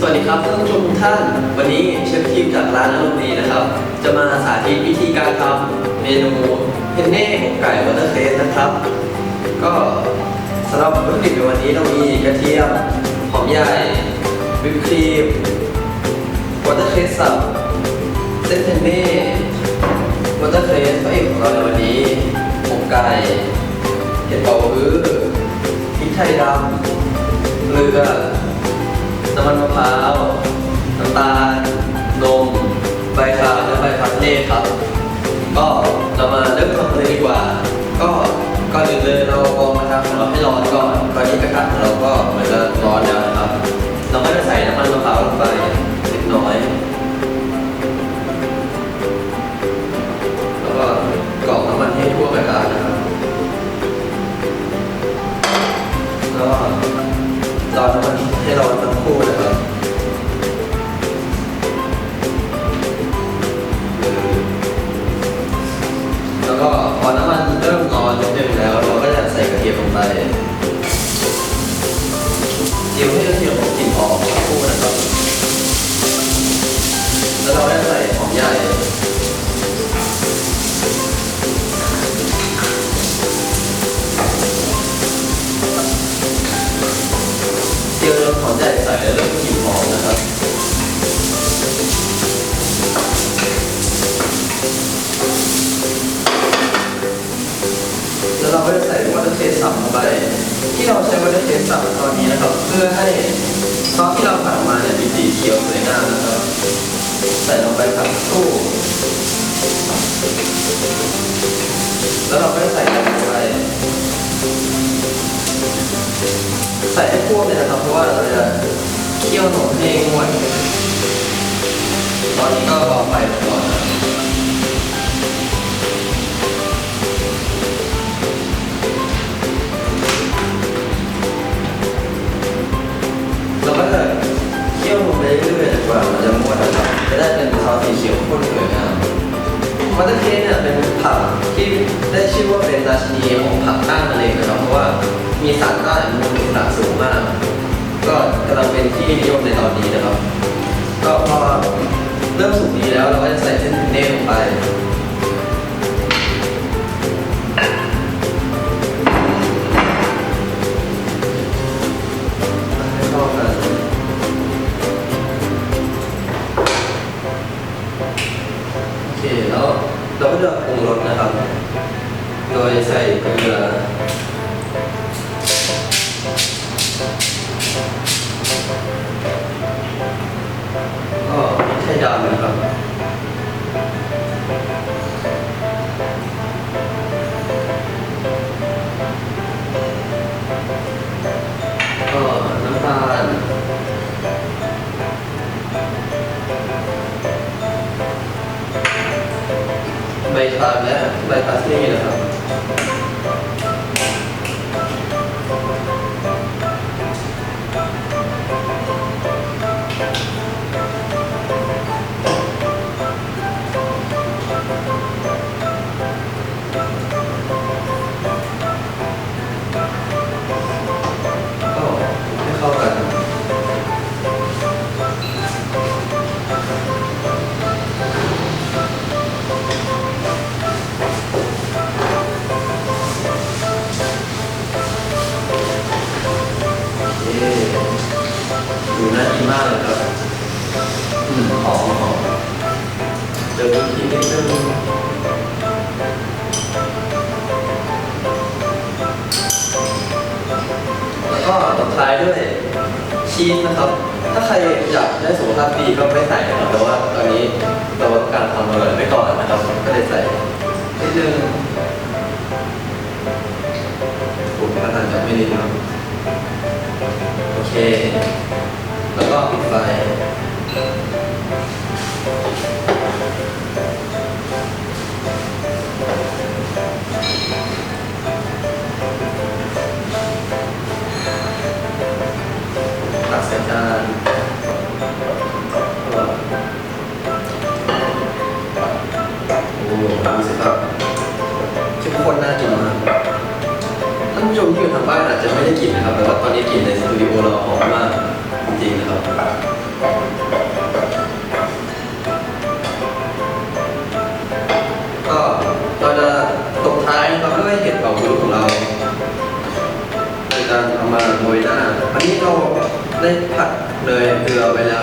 สวัสดีครับท่านผู้ชมทุกท่าน วันนี้เชฟทีมจากร้านอารมณ์ดีนะครับ จะมาสาธิตวิธีการทำเมนูเพนเน่อกไก่วอเตอร์เคสนะครับ ก็สำหรับวัตถุดิบในวันนี้เรามีกระเทียมหอมใหญ่วิปครีมวอเตอร์เคสสับเส้นเพนเน่วอเตอร์เคสพระเอกของเราในวันนี้อกไก่เห็ดเบาฮื้อพริกไทยดำเกลือ น้ำมันมะพร้าวน้ำตาลนมใบชาและใบพัดเน่ครับ ก็เรามาเริ่มทำกันเลยดีกว่า ก็ก่อนอื่นเลยเราเอากระทะของเราให้ร้อนก่อนตอนนี้กระทะของเราก็เหมือนจะร้อนแล้วนะครับ เราก็จะใส่น้ำมันมะพร้าวลงไปเล็กน้อย แล้วก็กรอกน้ำมันให้ทั่วกระทะนะครับแล้วก็ รอนมันให้เร้อนสักครู่นะครับแล้วก็พอน้ำมันเริ่มร้อนนิดนึงแล้ว เราก็จะใส่กระเทียมลงไปเจียวให้กระเทียมกลิ่นออกสักครู่นะครับ แล้วเราได้ใส่หอมใหญ่ เจียวจนหอมใหญ่ใส่แล้วเริ่มกลิ่นหอมนะครับแล้วเราก็จะใส่วอเตอร์เทสสับลงไป ที่เราใช้วอเตอร์เทสสับตอนนี้นะครับ เพื่อให้ซอสที่เราผัดมาเนี่ยมีสีเขียวสวยงามนะครับ ใส่ลงไปผัดสักคู่แล้วเราก็จะใส่ลงไป ใส่ให้พวกเลยนะครับเพราะว่าเราจะเคี่ยวนมให้งวดตอนนี้ก็รอไฟก่อนเราก็จะเคี่ยวนมไปเรื่อยๆกว่ามันจะม้วนนะครับจะได้เป็นซอสสีเขียวข้นสวยงามมัตเตอร์เคสเนี่ยเป็นผักที่ได้ชื่อว่า ราชินีของผักต้านมะเร็งนะครับเพราะว่ามีสารต้านอนุมูลอิสระสูงมาก ก็กำลังเป็นที่นิยมในตอนนี้นะครับ ก็พอเริ่มสุกดีแล้วเราก็จะใส่เส้นเนยลงไป ใบชาและใบพาสลีย์นะครับ มากเลยครับอืมหอมหอมเดี๋ยวทีนิดนึงแล้วก็ตบท้ายด้วยชีสนะครับ ถ้าใครอยากได้สุขภาพดีก็ไม่ใส่นะครับแต่ว่าตอนนี้เราต้องการความอร่อยไว้ก่อนนะครับ ก็เลยใส่นิดนึงผมประทานจะไม่ดีนะครับ แล้วก็ปิดไฟตักใส่จานโอ้โหดูสิครับเข้มข้นน่ากินมากท่านผู้ชมที่อยู่ทางบ้านอาจจะไม่ได้กินนะครับ แต่ว่าตอนนี้กลิ่นในสตูดิโอเราหอมมาก ดีครับก็เราจะตบท้ายเราด้วยเห็ดเป่าบุของเราโดยการเอามาโรยหน้าอันนี้เราได้ผัดเลยเกลือไปแล้ว